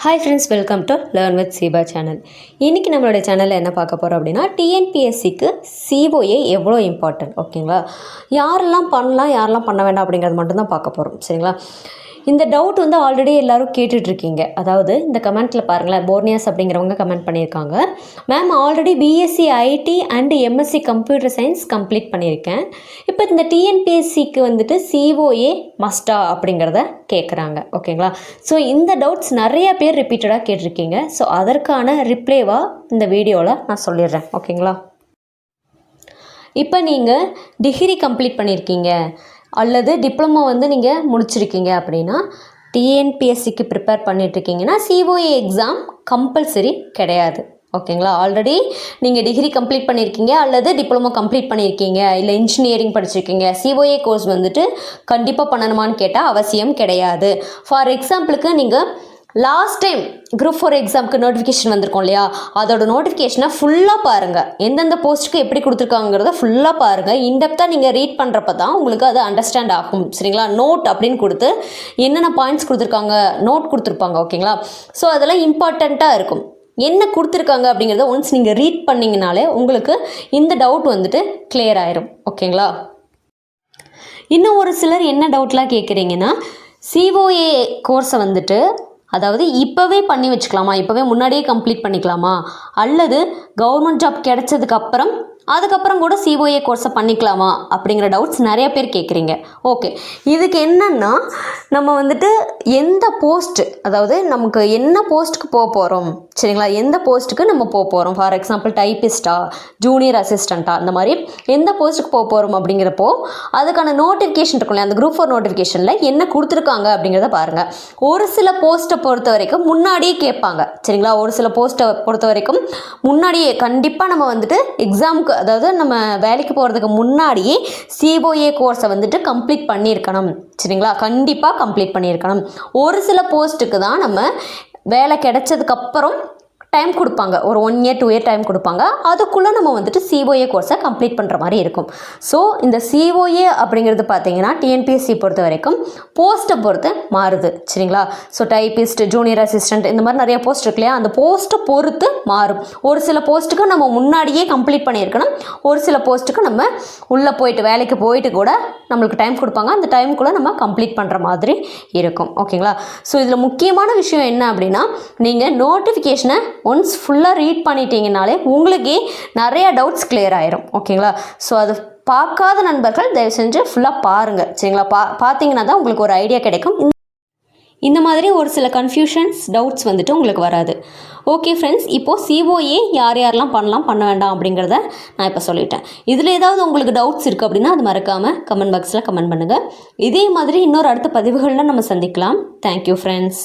Hi friends welcome to learn with Sheeba channel இன்றைக்கி நம்மளோட சேனலில் என்ன பார்க்க போகிறோம் அப்படின்னா டிஎன்பிஎஸ்சிக்கு சிஓஏ எவ்வளோ இம்பார்ட்டன்ட் ஓகேங்களா யாரெல்லாம் பண்ணலாம் யாரெல்லாம் பண்ண வேண்டாம் அப்படிங்கிறது மட்டும்தான் பார்க்க போகிறோம் சரிங்களா? இந்த டவுட் வந்து ஆல்ரெடி எல்லாரும் கேட்டுட்ருக்கீங்க. அதாவது இந்த கமெண்ட்டில் பாருங்களேன் போர்னியாஸ் அப்படிங்கிறவங்க கமெண்ட் பண்ணியிருக்காங்க. Ma'am already BSc IT and MSc computer science complete பண்ணியிருக்கேன். இப்போ இந்த டிஎன்பிஎஸ்சிக்கு வந்துட்டு சிஓஏ மஸ்டா அப்படிங்கிறத கேட்குறாங்க ஓகேங்களா? ஸோ இந்த டவுட்ஸ் நிறைய பேர் ரிப்பீட்டடாக கேட்டிருக்கீங்க. ஸோ அதற்கான ரிப்ளேவாக இந்த வீடியோவில் நான் சொல்லிடுறேன். ஓகேங்களா? இப்போ நீங்கள் டிகிரி கம்ப்ளீட் பண்ணியிருக்கீங்க. அல்லது டிப்ளமோ வந்து நீங்கள் முடிச்சிருக்கீங்க அப்படின்னா டிஎன்பிஎஸ்சிக்கு ப்ரிப்பேர் பண்ணிட்டுருக்கீங்கன்னா சிஓஏ எக்ஸாம் கம்பல்சரி கிடையாது. ஓகேங்களா? ஆல்ரெடி நீங்கள் டிகிரி கம்ப்ளீட் பண்ணியிருக்கீங்க அல்லது டிப்ளமோ கம்ப்ளீட் பண்ணியிருக்கீங்க இல்லை இன்ஜினியரிங் படிச்சிருக்கீங்க சிஓஏ கோர்ஸ் வந்துட்டு கண்டிப்பாக பண்ணணுமான்னு கேட்டால் அவசியம் கிடையாது. ஃபார் எக்ஸாம்பிளுக்கு நீங்கள் லாஸ்ட் டைம் குரூப் ஃபோர் எக்ஸாமுக்கு நோட்டிஃபிகேஷன் வந்திருக்கோம் இல்லையா? அதோட நோட்டிஃபிகேஷனை ஃபுல்லாக பாருங்கள் எந்தெந்த போஸ்ட்டுக்கு எப்படி கொடுத்துருக்காங்கிறத ஃபுல்லாக பாருங்கள் இன்டெப்த்தாக நீங்கள் ரீட் பண்ணுறப்ப தான் உங்களுக்கு அது அண்டர்ஸ்டாண்ட் ஆகும். சரிங்களா? நோட் அப்படின்னு கொடுத்து என்னென்ன பாயிண்ட்ஸ் கொடுத்துருக்காங்க? நோட் கொடுத்துருப்பாங்க ஓகேங்களா ஸோ அதெல்லாம் இம்பார்ட்டண்ட்டாக இருக்கும். என்ன கொடுத்துருக்காங்க அப்படிங்கிறத ஒன்ஸ் நீங்கள் ரீட் பண்ணிங்கனாலே உங்களுக்கு இந்த டவுட் வந்துட்டு கிளியர் ஆயிரும். ஓகேங்களா இன்னும் ஒரு சிலர் என்ன டவுட்லாம் கேட்குறீங்கன்னா சிஓஏ கோர்ஸை வந்துட்டு அதாவது இப்போவே பண்ணி வச்சுக்கலாமா? இப்போவே முன்னாடியே கம்ப்ளீட் பண்ணிக்கலாமா? அல்லது கவர்மெண்ட் ஜாப் கிடைச்சதுக்கப்புறம் அதுக்கப்புறம் கூட சிஓஏ கோர்ஸை பண்ணிக்கலாமா அப்படிங்கிற டவுட்ஸ் நிறைய பேர் கேட்குறீங்க ஓகே இதுக்கு என்னென்னா நம்ம வந்துட்டு எந்த போஸ்ட்டு அதாவது நமக்கு என்ன போஸ்ட்டுக்கு போக போகிறோம் சரிங்களா? எந்த போஸ்ட்டுக்கு நம்ம போக போகிறோம் ஃபார் எக்ஸாம்பிள் டைப்பிஸ்ட்டா ஜூனியர் அசிஸ்டண்ட்டா அந்த மாதிரி எந்த போஸ்ட்டுக்கு போக போகிறோம் அப்படிங்கிறப்போ அதுக்கான நோட்டிஃபிகேஷன் இருக்கும்ல அந்த குரூப் ஃபோர் நோட்டிஃபிகேஷனில் என்ன கொடுத்துருக்காங்க அப்படிங்கிறத பாருங்கள் ஒரு சில போஸ்ட்டை பொறுத்த வரைக்கும் முன்னாடியே கேட்பாங்க. சரிங்களா? ஒரு சில போஸ்ட்டை பொறுத்த வரைக்கும் முன்னாடியே கண்டிப்பாக நம்ம வந்துட்டு எக்ஸாமுக்கு அதாவது நம்ம வேலைக்கு போகிறதுக்கு முன்னாடியே சிஓஏ கோர்ஸை வந்துட்டு கம்ப்ளீட் பண்ணியிருக்கணும். சரிங்களா? கண்டிப்பாக கம்ப்ளீட் பண்ணியிருக்கணும். ஒரு சில போஸ்ட்டுக்கு தான் நம்ம வேலை கிடைச்சதுக்கப்புறம் டைம் கொடுப்பாங்க. ஒரு one year two year time கொடுப்பாங்க. அதுக்குள்ளே நம்ம வந்துட்டு சிஓஏ கோர்ஸை கம்ப்ளீட் பண்ணுற மாதிரி இருக்கும். ஸோ இந்த சிஓஏ அப்படிங்கிறது பார்த்தீங்கன்னா டிஎன்பிஎஸ்சி பொறுத்த வரைக்கும் போஸ்ட்டை பொறுத்து மாறுது. சரிங்களா? ஸோ டைப்பிஸ்ட் ஜூனியர் அசிஸ்டன்ட் இந்த மாதிரி நிறைய போஸ்ட் இருக்கு இல்லையா? அந்த போஸ்ட்டை பொறுத்து மாறும். ஒரு சில போஸ்ட்டுக்கு நம்ம முன்னாடியே கம்ப்ளீட் பண்ணியிருக்கணும். ஒரு சில போஸ்ட்டுக்கு நம்ம உள்ளே போயிட்டு வேலைக்கு போயிட்டு கூட நம்மளுக்கு டைம் கொடுப்பாங்க. அந்த டைமுக்குள்ளே நம்ம கம்ப்ளீட் பண்ணுற மாதிரி இருக்கும். ஓகேங்களா ஸோ இதில் முக்கியமான விஷயம் என்ன அப்படின்னா நீங்கள் நோட்டிஃபிகேஷனை ஒன்ஸ் ஃபுல்லாக ரீட் பண்ணிட்டீங்கனாலே உங்களுக்கே நிறைய டவுட்ஸ் கிளியர் ஆயிரும். ஓகேங்களா ஸோ அது பார்க்காத நண்பர்கள் தயவு செஞ்சு ஃபுல்லாக பாருங்கள் சரிங்களா? பா பார்த்தீங்கன்னா தான் உங்களுக்கு ஒரு ஐடியா கிடைக்கும். இந்த மாதிரி ஒரு சில கன்ஃபியூஷன்ஸ் டவுட்ஸ் வந்துட்டு உங்களுக்கு வராது. ஓகே ஃப்ரெண்ட்ஸ் இப்போது சிஓஏ யார் யாரெல்லாம் பண்ணலாம் பண்ண வேண்டாம் அப்படிங்கிறத நான் இப்போ சொல்லிட்டேன். இதில் ஏதாவது உங்களுக்கு டவுட்ஸ் இருக்குது அப்படின்னா அது மறக்காமல் கமெண்ட் பாக்ஸில் கமெண்ட் பண்ணுங்கள் இதே மாதிரி இன்னொரு அடுத்த பதிவுகளில் நம்ம சந்திக்கலாம். Thank you friends